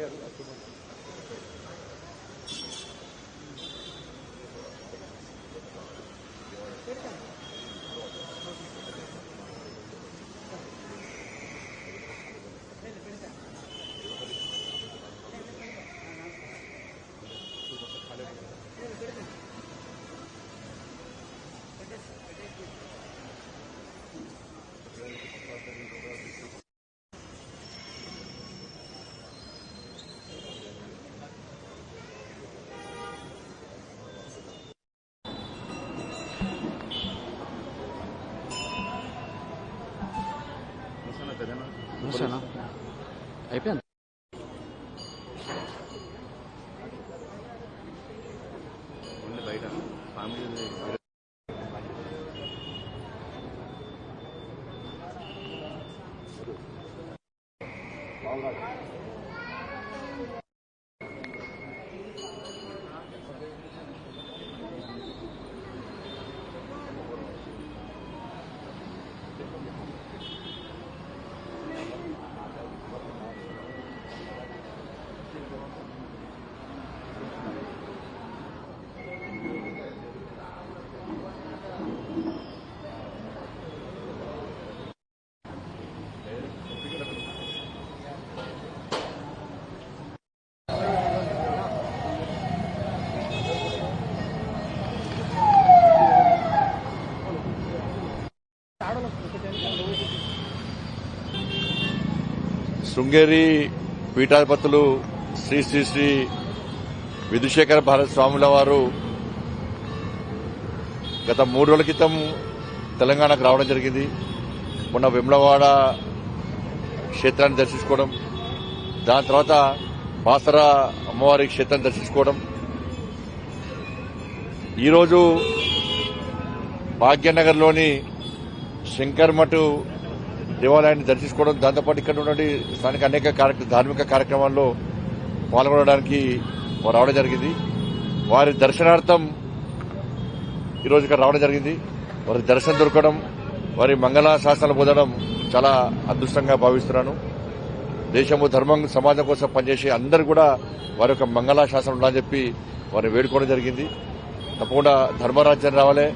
やるなと思っ。Music Sringeri పీఠాధిపతులు శ్రీ శ్రీ శ్రీ విధుశేఖర భారత్ స్వాముల వారు గత మూడు రోజుల క్రితం తెలంగాణకు రావడం జరిగింది. మొన్న వెమ్లవాడ క్షేత్రాన్ని దర్శించుకోవడం దాని తర్వాత బాసర అమ్మవారి క్షేత్రాన్ని దర్శించుకోవడం. ఈరోజు భాగ్యనగర్లోని శంకర్మఠు దేవాలయాన్ని దర్శించుకోవడం దాంతోపాటు ఇక్కడ ఉన్నటువంటి స్థానిక అనేక కార్యక్ర- ధార్మిక కార్యక్రమాల్లో పాల్గొనడానికి వారు రావడం జరిగింది. వారి దర్శనార్థం ఈరోజు ఇక్కడ రావడం జరిగింది. వారి దర్శనం దొరకడం వారి మంగళ శాసనాలు పొందడం చాలా అదృష్టంగా భావిస్తున్నాను. దేశము ధర్మం సమాజం కోసం పనిచేసే అందరూ కూడా వారి యొక్క మంగళ శాసనం ఉండాలని చెప్పి వారిని వేడుకోవడం జరిగింది. తప్పకుండా ధర్మరాజ్యం రావాలి.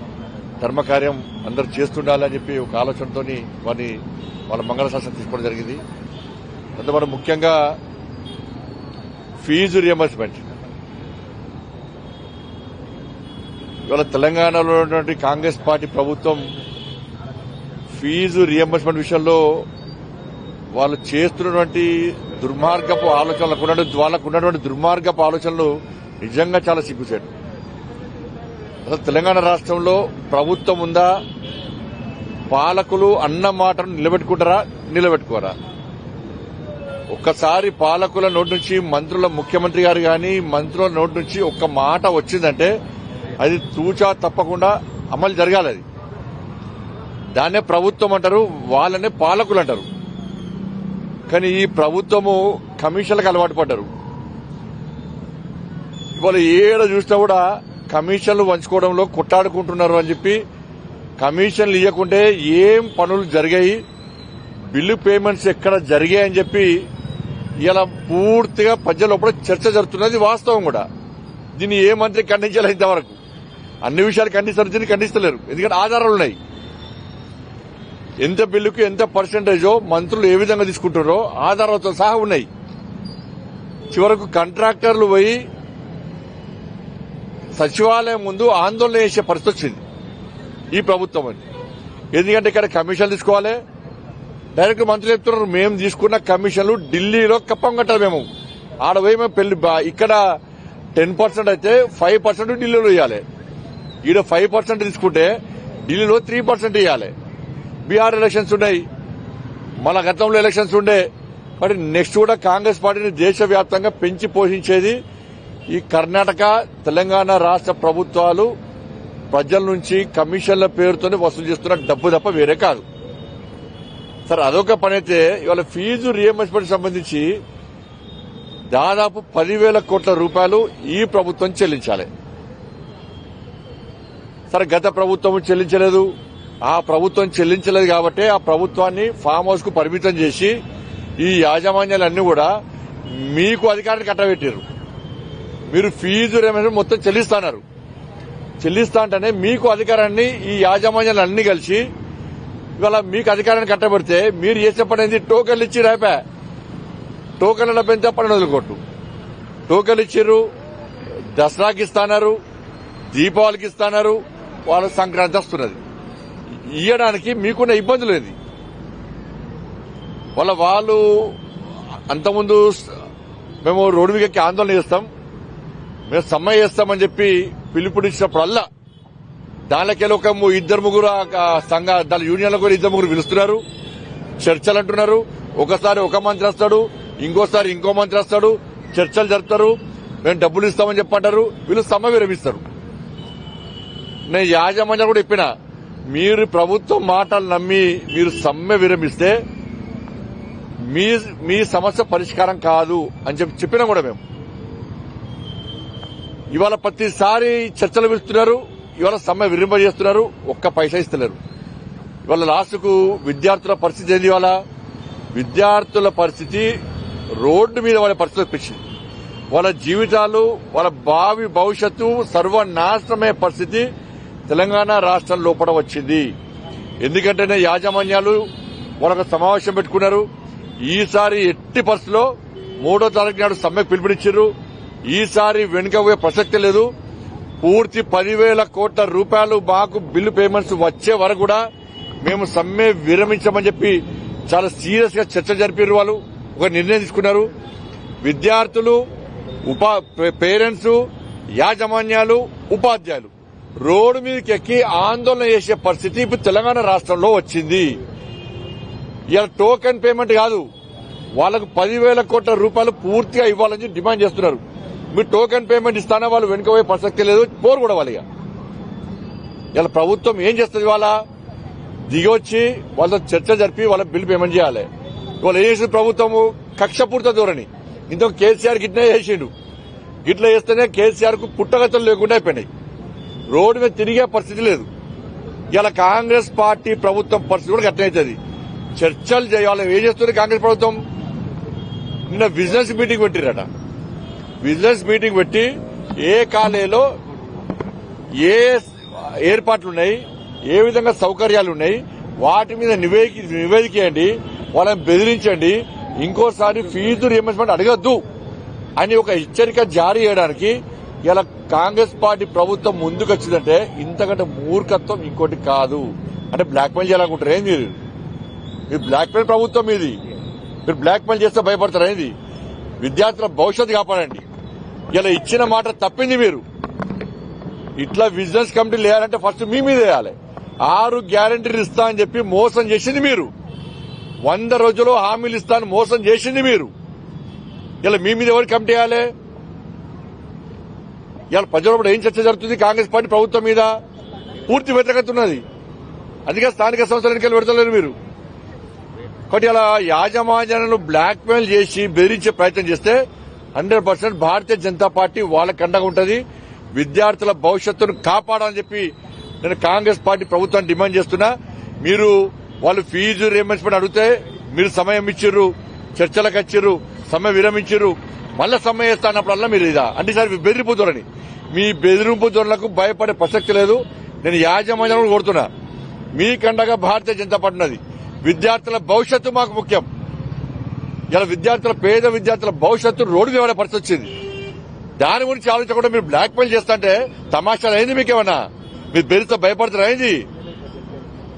ధర్మకార్యం అందరూ చేస్తుండాలి అని చెప్పి ఒక ఆలోచనతోని వారిని వాళ్ళ మంగళ శాసనం తీసుకోవడం జరిగింది. అందువల్ల ముఖ్యంగా ఫీజు రియంబర్స్మెంట్. ఇవాళ తెలంగాణలో ఉన్నటువంటి కాంగ్రెస్ పార్టీ ప్రభుత్వం ఫీజు రియంబర్స్మెంట్ విషయంలో వాళ్ళు చేస్తున్నటువంటి దుర్మార్గపు ఆలోచనలకు ఉన్నటువంటి వాళ్ళకు ఉన్నటువంటి దుర్మార్గపు ఆలోచనలు నిజంగా చాలా సిగ్గుచేటు. అసలు తెలంగాణ రాష్ట్రంలో ప్రభుత్వం ఉందా? పాలకులు అన్న మాటను నిలబెట్టుకుంటారా? నిలబెట్టుకోరా? ఒక్కసారి పాలకుల నోటి నుంచి మంత్రుల ముఖ్యమంత్రి గారు గాని మంత్రుల నోటి నుంచి ఒక్క మాట వచ్చిందంటే అది తూచా తప్పకుండా అమలు జరగాలి అది. దాన్నే ప్రభుత్వం అంటారు వాళ్ళనే పాలకులు అంటారు. కానీ ఈ ప్రభుత్వము కమిషన్లకు అలవాటు పడ్డారు. ఇవాళ ఏడ చూసినా కూడా కమిషన్లు పంచుకోవడంలో కొట్టాడుకుంటున్నారు అని చెప్పి కమిషన్లు ఇవ్వకుంటే ఏం పనులు జరిగాయి? బిల్లు పేమెంట్స్ ఎక్కడ జరిగాయని చెప్పి ఇలా పూర్తిగా ప్రజల లోపల చర్చ జరుగుతున్నది వాస్తవం కూడా. దీన్ని ఏ మంత్రి ఖండించాలి ఇంతవరకు. అన్ని విషయాలు ఖండిస్తారు దీన్ని ఖండిస్తలేరు. ఎందుకంటే ఆధారాలు ఉన్నాయి. ఎంత బిల్లుకు ఎంత పర్సెంటేజో మంత్రులు ఏ విధంగా తీసుకుంటారో ఆధారాలతో సహా ఉన్నాయి. చివరకు కాంట్రాక్టర్లు పోయి సచివాలయం ముందు ఆందోళన చేసే పరిస్థితి వచ్చింది. ఈ ప్రభుత్వం అని ఎందుకంటే ఇక్కడ కమిషన్ తీసుకోవాలి. డైరెక్ట్ మంత్రులు చెప్తున్నారు మేము తీసుకున్న కమిషన్లు ఢిల్లీలో కప్పం కట్టాలి మేము. ఆడపోయి మేము పెళ్ళి ఇక్కడ టెన్ పర్సెంట్ అయితే ఫైవ్ పర్సెంట్ ఢిల్లీలో ఇవ్వాలి ఈడ ఫైవ్ పర్సెంట్ తీసుకుంటే ఢిల్లీలో త్రీ పర్సెంట్ ఇవ్వాలి బీహార్ ఎలక్షన్స్ ఉన్నాయి. మన గతంలో ఎలక్షన్స్ ఉండే. మరి నెక్స్ట్ కూడా కాంగ్రెస్ పార్టీని దేశవ్యాప్తంగా పెంచి పోషించేది ఈ కర్ణాటక తెలంగాణ రాష్ట్ర ప్రభుత్వాలు ప్రజల నుంచి కమిషన్ల పేరుతోనే వసూలు చేస్తున్న డబ్బు తప్ప వేరే కాదు. సార్ అదొక పని అయితే ఇవాళ ఫీజు రియంబర్స్మెంట్ సంబంధించి దాదాపు పదివేల కోట్ల రూపాయలు ఈ ప్రభుత్వం చెల్లించాలి. సరే గత ప్రభుత్వం చెల్లించలేదు. ఆ ప్రభుత్వం చెల్లించలేదు కాబట్టి ఆ ప్రభుత్వాన్ని ఫామ్ హౌస్కు పరిమితం చేసి ఈ యాజమాన్యాలన్నీ కూడా మీకు అధికారాన్ని కట్టబెట్టారు మీరు ఫీజు రియంబర్స్మెంట్ మొత్తం చెల్లిస్తున్నారు చెల్లిస్తా అంటేనే మీకు అధికారాన్ని ఈ యాజమాన్యాలు అన్ని కలిసి ఇవాళ మీకు అధికారాన్ని కట్టబెడితే మీరు చేసే పని ఏంది? టోకెన్లు ఇచ్చి రేపే టోకెన్ల పెంచే పని వదులుకోట్టు టోకెన్లు ఇచ్చిర్రు దసరాకి ఇస్తాన్నారు దీపావళికి ఇస్తాన్నారు వాళ్ళ సంక్రాంతి వస్తున్నది. ఇయ్యడానికి మీకున్న ఇబ్బందులు ఏది? వాళ్ళ వాళ్ళు అంతకుముందు మేము రోడ్డు మీదకి ఆందోళన చేస్తాం మేము సమ్మె చేస్తామని చెప్పి పిలుపునిచ్చినప్పుడల్లా దానికెళ్ళి ఒక ఇద్దరు ముగ్గురు సంఘ దాని యూనియన్ల కూడా ఇద్దరు ముగ్గురు పిలుస్తున్నారు. చర్చలు అంటున్నారు. ఒకసారి ఒక మంత్రి వస్తాడు ఇంకోసారి ఇంకో మంత్రి వస్తాడు చర్చలు జరుపుతారు. మేము డబ్బులు ఇస్తామని చెప్పంటారు వీళ్ళు సమ్మె విరమిస్తారు. నేను యాజమాన్యం కూడా చెప్పిన మీరు ప్రభుత్వం మాటలు నమ్మి మీరు సమ్మె విరమిస్తే మీ మీ సమస్య పరిష్కారం కాదు అని చెప్పి చెప్పినా కూడా మేము. ఇవాళ ప్రతిసారి చర్చలు పిలుస్తున్నారు ఇవాళ సమ్మె విరింపజేస్తున్నారు ఒక్క పైసా ఇస్తలేరు. ఇవాళ లాస్ట్కు విద్యార్థుల పరిస్థితి ఏంది ఇవాళ? విద్యార్థుల పరిస్థితి రోడ్డు మీద వాళ్ళ పరిస్థితి వచ్చింది వాళ్ళ జీవితాలు వాళ్ళ భావి భవిష్యత్తు సర్వనాశనమే పరిస్థితి తెలంగాణ రాష్ట్రం లోపల వచ్చింది. ఎందుకంటేనే యాజమాన్యాలు వాళ్ళకు సమావేశం పెట్టుకున్నారు. ఈసారి ఎట్టి పరిస్థితిలో మూడో తారీఖు నాడు సమ్మెకు పిలుపునిచ్చారు ఈసారి వెనుకపోయే ప్రసక్తి లేదు. పూర్తి పదివేల కోట్ల రూపాయలు మాకు బిల్లు పేమెంట్స్ వచ్చే వరకు కూడా మేము సమ్మె విరమించమని చెప్పి చాలా సీరియస్గా చర్చ జరిపారు వాళ్ళు. ఒక నిర్ణయం తీసుకున్నారు. విద్యార్థులు ఉపా పేరెంట్స్ యాజమాన్యాలు ఉపాధ్యాయులు రోడ్డు మీదకి ఎక్కి ఆందోళన చేసే పరిస్థితి ఇప్పుడు తెలంగాణ రాష్ట్రంలో వచ్చింది. ఇలా టోకెన్ పేమెంట్ కాదు. వాళ్ళకు పదివేల కోట్ల రూపాయలు పూర్తిగా ఇవ్వాలని డిమాండ్ చేస్తున్నారు. మీరు టోకెన్ పేమెంట్ ఇస్తానే వాళ్ళు వెనుకపోయే ప్రసక్తి లేదు పోరు కూడా వాళ్ళు ఇక. ఇలా ప్రభుత్వం ఏం చేస్తుంది వాళ్ళ దిగొచ్చి వాళ్ళతో చర్చ జరిపి వాళ్ళ బిల్ పేమెంట్ చేయాలి. వాళ్ళు ఏం చేసింది ప్రభుత్వము? కక్షపూర్త ధోరణి. ఇంత కేసీఆర్ గిట్నే చేసిండు. గిట్ల చేస్తేనే కేసీఆర్కు పుట్టగతులు లేకుండా అయిపోయినాయి. రోడ్డు మీద తిరిగే పరిస్థితి లేదు. ఇలా కాంగ్రెస్ పార్టీ ప్రభుత్వం పరిస్థితి కూడా గట్టనవుతుంది చర్చలు చేయాలి. ఏం చేస్తుంది కాంగ్రెస్ ప్రభుత్వం? నిన్న బిజినెస్ మీటింగ్ పెట్టిరట బిజినెస్ మీటింగ్ పెట్టి ఏ కాలేలో ఏ ఏర్పాట్లు ఉన్నాయి ఏ విధంగా సౌకర్యాలు ఉన్నాయి వాటి మీద నివేదిక నివేదికేయండి వాళ్ళని బెదిరించండి ఇంకోసారి ఫీజు రియంబర్స్మెంట్ అడగద్దు అని ఒక హెచ్చరిక జారీ చేయడానికి ఇలా కాంగ్రెస్ పార్టీ ప్రభుత్వం ముందుకు వచ్చిందంటే ఇంతకంటే మూర్ఖత్వం ఇంకోటి కాదు. అంటే బ్లాక్మెయిల్ చేయాలనుకుంటారు ఏంది మీరు? మీరు బ్లాక్మెయిల్ ప్రభుత్వం ఇది మీరు బ్లాక్మెయిల్ చేస్తే భయపడతారు ఏంది? విద్యార్థుల భవిష్యత్తు కాపాడండి. ఇలా ఇచ్చిన మాట తప్పింది మీరు. ఇట్లా బిజినెస్ కమిటీ లేయాలంటే ఫస్ట్ మీ మీద వేయాలి. ఆరు గ్యారంటీలు ఇస్తా అని చెప్పి మోసం చేసింది మీరు. వంద రోజులు హామీలు ఇస్తాను మోసం చేసింది మీరు. ఇలా మీ మీద ఎవరు కమిటీ వేయాలి? ఇలా ప్రజలు ఏం చర్చ జరుగుతుంది? కాంగ్రెస్ పార్టీ ప్రభుత్వం మీద పూర్తి వ్యతిరేకత ఉన్నది. అందుకే స్థానిక సంస్థల ఎన్నికలు పెడతలేరు మీరు. కాబట్టి అలా యాజమాన్యాలను బ్లాక్మెయిల్ చేసి బెదిరించే ప్రయత్నం చేస్తే hundred percent Bharatiya Janata Party వాళ్ళకి అండగా ఉంటుంది. విద్యార్థుల భవిష్యత్తును కాపాడాలని చెప్పి నేను కాంగ్రెస్ పార్టీ ప్రభుత్వాన్ని డిమాండ్ చేస్తున్నా. మీరు వాళ్ళు ఫీజు రియంబర్స్మెంట్ అడిగితే మీరు సమయం ఇచ్చిర్రు చర్చలకు వచ్చిర్రు సమయం విరమించిర్రు. మళ్ళీ సమ్మె చేస్తా అన్నప్పుడల్లా మీరు ఇదా? అంటే సార్ బెదిరింపు ధోరణి మీ బెదిరింపు ధోరణులకు భయపడే ప్రసక్తి లేదు. నేను యాజమాన్యం కూడా కోరుతున్నా. మీకండగా భారతీయ జనతా పార్టీ ఉన్నది. విద్యార్థుల భవిష్యత్తు మాకు ముఖ్యం. ఇలా విద్యార్థుల పేద విద్యార్థుల భవిష్యత్తు రోడ్డు మీద పరిస్థితి వచ్చింది. దాని గురించి ఆలోచించకుండా మీరు బ్లాక్ మెయిల్ చేస్తుంటే తమాషాలు అయింది మీకేమన్నా? మీరు బెదిరిస్తే భయపడతారు అయింది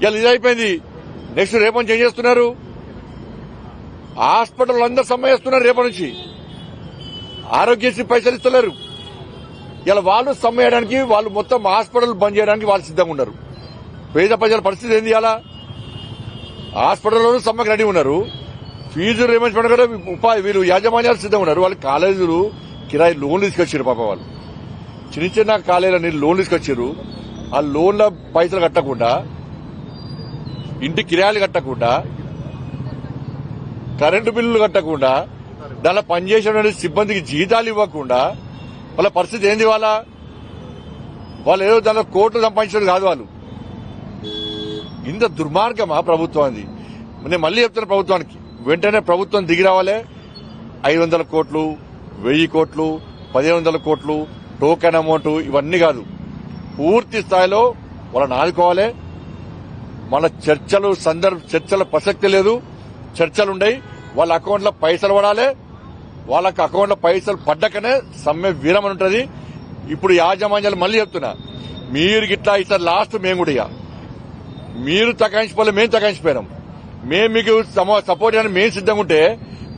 ఇలా ఇదైపోయింది నెక్స్ట్ రేపటి ఏం చేస్తున్నారు? హాస్పిటల్ అందరు సమ్మె చేస్తున్నారు రేపటి నుంచి. ఆరోగ్యశ్రీ పైసలు ఇస్తలేరు. ఇలా వాళ్ళు సమ్మె చేయడానికి వాళ్ళు మొత్తం హాస్పిటల్ బంద్ చేయడానికి వాళ్ళు సిద్ధంగా ఉన్నారు. పేద ప్రజల పరిస్థితి ఏంది ఇలా హాస్పిటల్లోనూ సమ్మకి రెడీ ఉన్నారు. ఫీజు రిమెంట్మెంట్ కూడా ఉపాధి వీళ్ళు యాజమాన్యాలు సిద్ధంగా ఉన్నారు. వాళ్ళు కాలేజీలు కిరాయి లోన్లు తీసుకొచ్చారు పాప వాళ్ళు. చిన్న చిన్న కాలేజీలని లోన్లు తీసుకొచ్చారు. ఆ లోన్ల పైసలు కట్టకుండా ఇంటి కిరాయిలు కట్టకుండా కరెంటు బిల్లులు కట్టకుండా దానిలో పనిచేసిన సిబ్బందికి జీతాలు ఇవ్వకుండా వాళ్ళ పరిస్థితి ఏంది వాళ్ళ? వాళ్ళు ఏదో దానిలో కోట్లు సంపాదించడం కాదు వాళ్ళు. ఇంత దుర్మార్గమా ప్రభుత్వం అది? నేను మళ్ళీ చెప్తున్నా ప్రభుత్వానికి. వెంటనే ప్రభుత్వం దిగి రావాలే. ఐదు వందల కోట్లు వెయ్యి కోట్లు పదిహేను వందల కోట్లు టోకెన్ అమౌంట్ ఇవన్నీ కాదు. పూర్తి స్థాయిలో వాళ్ళని ఆదుకోవాలి. మన చర్చలు సందర్భ చర్చల ప్రసక్తి లేదు. చర్చలుండయి. వాళ్ళ అకౌంట్లో పైసలు పడాలి. వాళ్ళకి అకౌంట్లో పైసలు పడ్డకనే సమ్మె వీరమని ఉంటుంది. ఇప్పుడు యాజమాన్యాలు మళ్ళీ చెప్తున్నా. మీరు గిట్లా ఇస్తారు లాస్ట్ మేము కూడా ఇక మీరు తకాయించిపోలే మేము తకాయించిపోయినాం మేము మీకు సపోర్ట్ చేయడానికి మేము సిద్ధంగా ఉంటే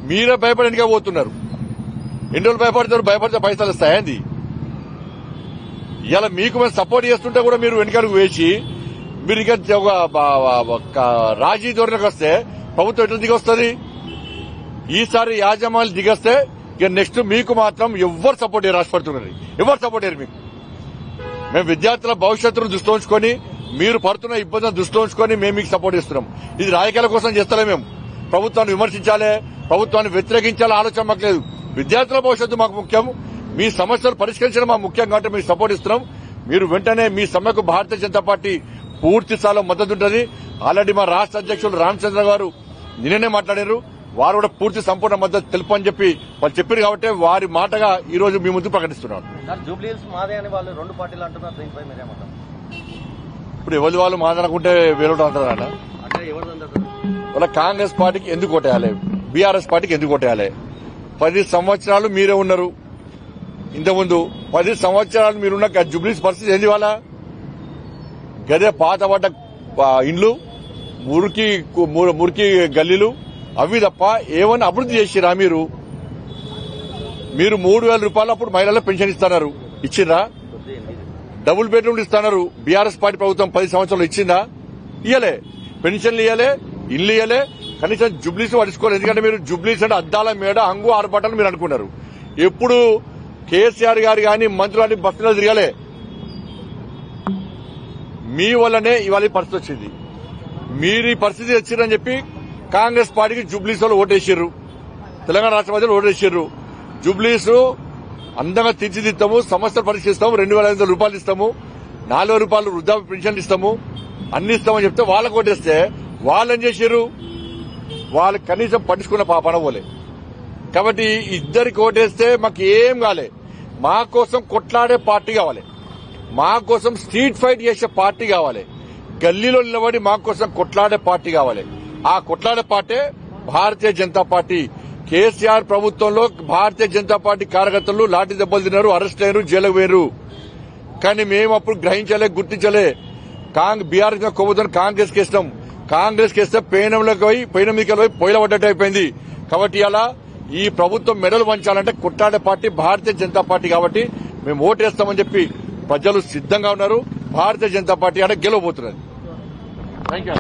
మీరే భయపడడానికి పోతున్నారు. ఎన్ని రోజులు భయపడతారు? భయపడితే పైసలు వస్తాయండి ఇలా మీకు మేము సపోర్ట్ చేస్తుంటే కూడా మీరు వెనకాలకు వేసి మీరు ఇక ఒక రాజీ ధోరణికి వస్తే ప్రభుత్వం ఎట్లా దిగొస్తుంది? ఈసారి యాజమాన్యాలు దిగొస్తే ఇక నెక్స్ట్ మీకు మాత్రం ఎవ్వరు సపోర్ట్ చేయరు రాష్ట్రపడుతున్నారు ఎవరు సపోర్ట్ చేయరు మీకు. మేము విద్యార్థుల భవిష్యత్తును దృష్టి ఉంచుకొని మీరు పడుతున్న ఇబ్బందులను దృష్టిలో ఉంచుకొని మేము మీకు సపోర్ట్ ఇస్తున్నాం ఇది రాజకీయాల కోసం చేస్తలే మేము. ప్రభుత్వాన్ని విమర్శించాలే ప్రభుత్వాన్ని వ్యతిరేకించాలి ఆలోచన మాకు లేదు. విద్యార్థుల భవిష్యత్తు మాకు ముఖ్యం. మీ సమస్యలు పరిష్కరించడం మాకు ముఖ్యం కాబట్టి మీకు సపోర్ట్ ఇస్తున్నాం మీరు వెంటనే మీ సమ్మెకు భారతీయ జనతా పార్టీ పూర్తి స్థాయిలో మద్దతు ఉంటుంది. ఆల్రెడీ మా రాష్ట్ర అధ్యక్షులు రామచంద్ర గారు నిన్ననే మాట్లాడారు. వారు కూడా పూర్తి సంపూర్ణ మద్దతు తెలుపని చెప్పి వాళ్ళు చెప్పారు కాబట్టి వారి మాటగా ఈ రోజు మీ ముందు ప్రకటిస్తున్నాను జూబ్లీ మాదే అని వాళ్ళు రెండు పార్టీలు అంటున్నారు దీనిపై మీరేమంటారు? ఇప్పుడు ఎవరి వాళ్ళు మాదనుకుంటే వేరే అంటారా వాళ్ళ కాంగ్రెస్ పార్టీకి ఎందుకు కొట్టేయాలి బీఆర్ఎస్ పార్టీకి ఎందుకు కొట్టేయాలి పది సంవత్సరాలు మీరే ఉన్నారు. ఇంతకుముందు పది సంవత్సరాలు మీరున్న జుబ్లీస్ పరిస్థితి ఏంది వాళ్ళ గదే పాతబడ్డ ఇండ్లు మురికి మురికి గల్లీలు అవి తప్ప ఏమన్నా అభివృద్ధి చేసిరా మీరు? మీరు మూడు వేల రూపాయలు అప్పుడు మహిళలకు పెన్షన్ ఇస్తున్నారు. ఇచ్చిరా డబుల్ బెడ్రూమ్లు ఇస్తున్నారు బీఆర్ఎస్ పార్టీ ప్రభుత్వం పది సంవత్సరాలు ఇచ్చిందా? ఇయ్యలే. పెన్షన్లు ఇయ్యలే ఇల్లు ఇయ్యలే. కనీసం జుబ్లీస్ పడుచుకోలేదు ఎందుకంటే మీరు జుబ్లీస్ అంటే అద్దాల మేడ హంగు ఆర్భాటాలు మీరు అనుకున్నారు. ఎప్పుడు కేసీఆర్ గారు కానీ మంత్రులు కానీ బస్సులో తిరగలే. మీ వల్లనే ఇవాళ పరిస్థితి వచ్చింది. మీరు ఈ పరిస్థితి వచ్చిందని చెప్పి కాంగ్రెస్ పార్టీకి జుబ్లీస్ వాళ్ళు ఓటేసారు తెలంగాణ రాష్ట్ర ప్రజలు ఓటేసారు జుబ్లీస్ అందంగా తీర్చిదిద్దాము సమస్యలు పరిశీలిస్తాము రెండు వేల ఐదు రూపాయలు ఇస్తాము నాలుగు రూపాయలు వృద్ధాప్య పెన్షన్లు ఇస్తాము అన్ని ఇస్తామని చెప్తే వాళ్ళకు కొట్టేస్తే వాళ్ళు ఏం చేశారు వాళ్ళు కనీసం పట్టించుకున్న పాపన పోలే. కాబట్టి ఇద్దరికి ఓటేస్తే మాకు ఏం కాలే. మా కోసం కొట్లాడే పార్టీ కావాలి. మా కోసం స్ట్రీట్ ఫైట్ చేసే పార్టీ కావాలి. గల్లీలో నిలబడి మా కోసం కొట్లాడే పార్టీ కావాలి. ఆ కొట్లాడే పార్టీ భారతీయ జనతా పార్టీ కేసీఆర్ ప్రభుత్వంలో భారతీయ జనతా పార్టీ కార్యకర్తలు లాఠీ దెబ్బలు తిన్నారు అరెస్ట్ అయ్యారు జైలుకు పోయారు కానీ మేము అప్పుడు గ్రహించలే గుర్తించలే. కాంగ్ బీఆర్ఎస్ మీద కాంగ్రెస్కి ఇస్తాం కాంగ్రెస్కి ఇస్తే పేనంలోకి పోయి పేనం మీదకి పోయి పొయ్యిల పడ్డట్టు అయిపోయింది. కాబట్టి అలా ఈ ప్రభుత్వం మెడలు వంచాలంటే కుట్టాడే పార్టీ భారతీయ జనతా పార్టీ కాబట్టి మేము ఓటేస్తామని చెప్పి ప్రజలు సిద్ధంగా ఉన్నారు. భారతీయ జనతా పార్టీ అంటే గెలవబోతున్నది. Thank you